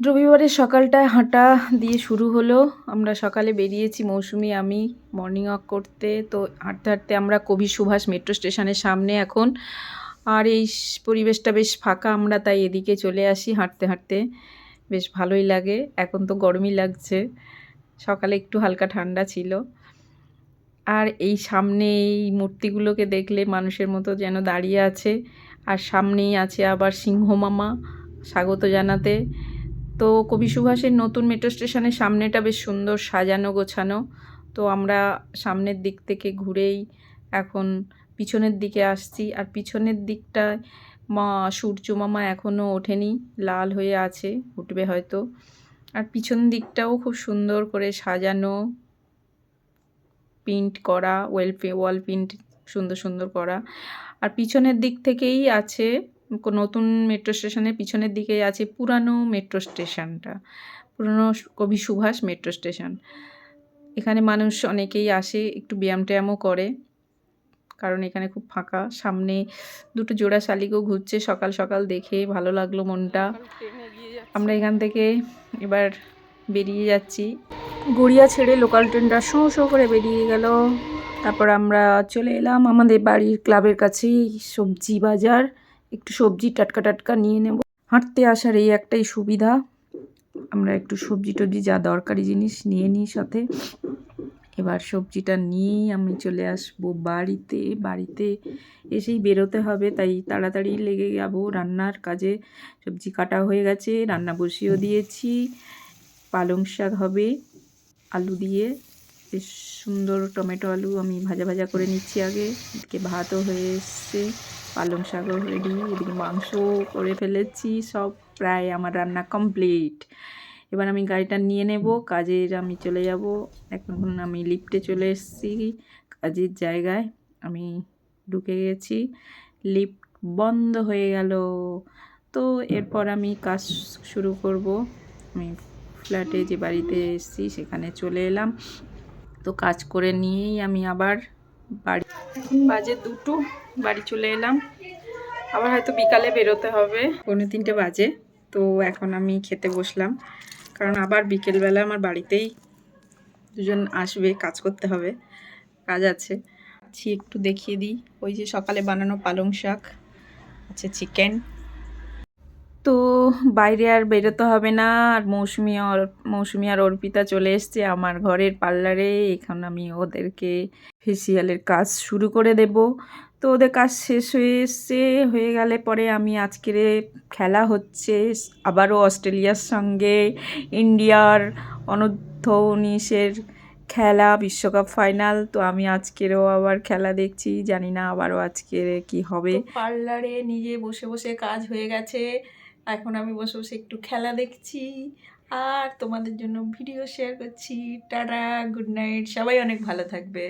রবিবারের সকালটায় হাঁটা দিয়ে শুরু হলো। আমরা সকালে বেরিয়েছি মৌসুমি, আমি মর্নিং ওয়াক করতে। তো হাঁটতে হাঁটতে আমরা কবি সুভাষ মেট্রো স্টেশনের সামনে এখন। আর এই পরিবেশটা বেশ ফাঁকা আমরা, তাই এদিকে চলে আসি হাঁটতে হাঁটতে। বেশ ভালোই লাগে, এখন তো গরমই লাগছে। সকালে একটু হালকা ঠান্ডা ছিল। আর এই সামনে এই মূর্তিগুলোকে দেখলে মানুষের মতো যেন দাঁড়িয়ে আছে। আর সামনেই আছে আবার সিংহ মামা স্বাগত জানাতে। তো কবি সুভাষের নতুন মেট্রো স্টেশনের সামনেটা বেশ সুন্দর সাজানো, গোছানো। তো আমরা সামনের দিক থেকে ঘুরেই এখন পিছনের দিকে আসছি। আর পিছনের দিকটায় মা, সূর্য মামা এখনও ওঠেনি, লাল হয়ে আছে, উঠবে হয়তো। আর পিছন দিকটাও খুব সুন্দর করে সাজানো প্রিন্ট করা ওয়েল ওয়াল প্রিন্ট সুন্দর সুন্দর করা। আর পিছনের দিক থেকেই আছে নতুন মেট্রো স্টেশনের পিছনের দিকেই আছে পুরানো মেট্রো স্টেশনটা পুরনো কবি সুভাষ মেট্রো স্টেশন এখানে মানুষ অনেকেই আসে একটু ব্যায়াম ট্যায়ামও করে কারণ এখানে খুব ফাঁকা। সামনে দুটো জোড়া শালিকও ঘুরছে সকাল সকাল দেখে ভালো লাগল মনটা। আমরা এখান থেকে এবার বেরিয়ে যাচ্ছি। গড়িয়া ছেড়ে লোকাল ট্রেনটা শো শো করে বেরিয়ে গেল। তারপর আমরা চলে এলাম আমাদের বাড়ির ক্লাবের কাছেই সবজি বাজার। একটু সবজি টাটকা টাটকা নিয়ে নেব। হাঁটতে আসার এই একটাই সুবিধা। আমরা একটু সবজি টবজি যা দরকারি জিনিস নিয়ে নিই সাথে। এবার সবজিটা নিয়েই আমি চলে আসব বাড়িতে। বাড়িতে এসেই বেরোতে হবে, তাই তাড়াতাড়ি লেগে যাব রান্নার কাজে। সবজি কাটা হয়ে গেছে, রান্না বসিয়েও দিয়েছি। পালং শাক হবে, আলু দিয়ে। বেশ সুন্দর টমেটো আলু আমি ভাজা ভাজা করে নিচ্ছি আগে। ভাতও হয়ে এসছে। পালং শাকও রেডি এদিকে মাংস করে ফেলেছি, সব প্রায় আমার রান্না কমপ্লিট এবার আমি গাড়িটা নিয়ে নেব, কাজের আমি চলে যাব। এখন আমি লিফটে চলে এসেছি, কাজের জায়গায় আমি ঢুকে গেছি। লিফট বন্ধ হয়ে গেল। তো এরপর আমি কাজ শুরু করব। আমি ফ্ল্যাটে যে বাড়িতে এসেছি, সেখানে চলে এলাম। তো কাজ করে নিয়েই আমি আবার বাড়ি। এখন বাজে দুটো, বাড়ি চলে এলাম। আবার হয়তো বিকালে বেরোতে হবে। পৌনে তিনটে বাজে, তো এখন আমি খেতে বসলাম। কারণ আবার বিকেলবেলা আমার বাড়িতেই দুজন আসবে, কাজ করতে হবে, কাজ আছে। আছি, একটু দেখিয়ে দিই। ওই যে সকালে বানানো পালং শাক, আছে চিকেন তো বাইরে আর বেরোতে হবে না। আর মৌসুমি আর মৌসুমি আর অর্পিতা চলে এসছে আমার ঘরের পার্লারে। এখন আমি ওদেরকে ফেসিয়ালের কাজ শুরু করে দেব। তো ওদের কাজ শেষ হয়ে এসছে। হয়ে গেলে পরে আমি আজকের খেলা হচ্ছে। আবারও অস্ট্রেলিয়ার সঙ্গে ইন্ডিয়ার অনূর্ধ্ব উনিশের খেলা, বিশ্বকাপ ফাইনাল তো আমি আজকেরও আবার খেলা দেখছি। জানি না আবারও আজকের কি হবে। পার্লারে নিজে বসে বসে কাজ হয়ে গেছে। এখন আমি বসে বসে একটু খেলা দেখছি আর তোমাদের জন্য ভিডিও শেয়ার করছি। টাটা গুড নাইট সবাই অনেক ভালো থাকবে।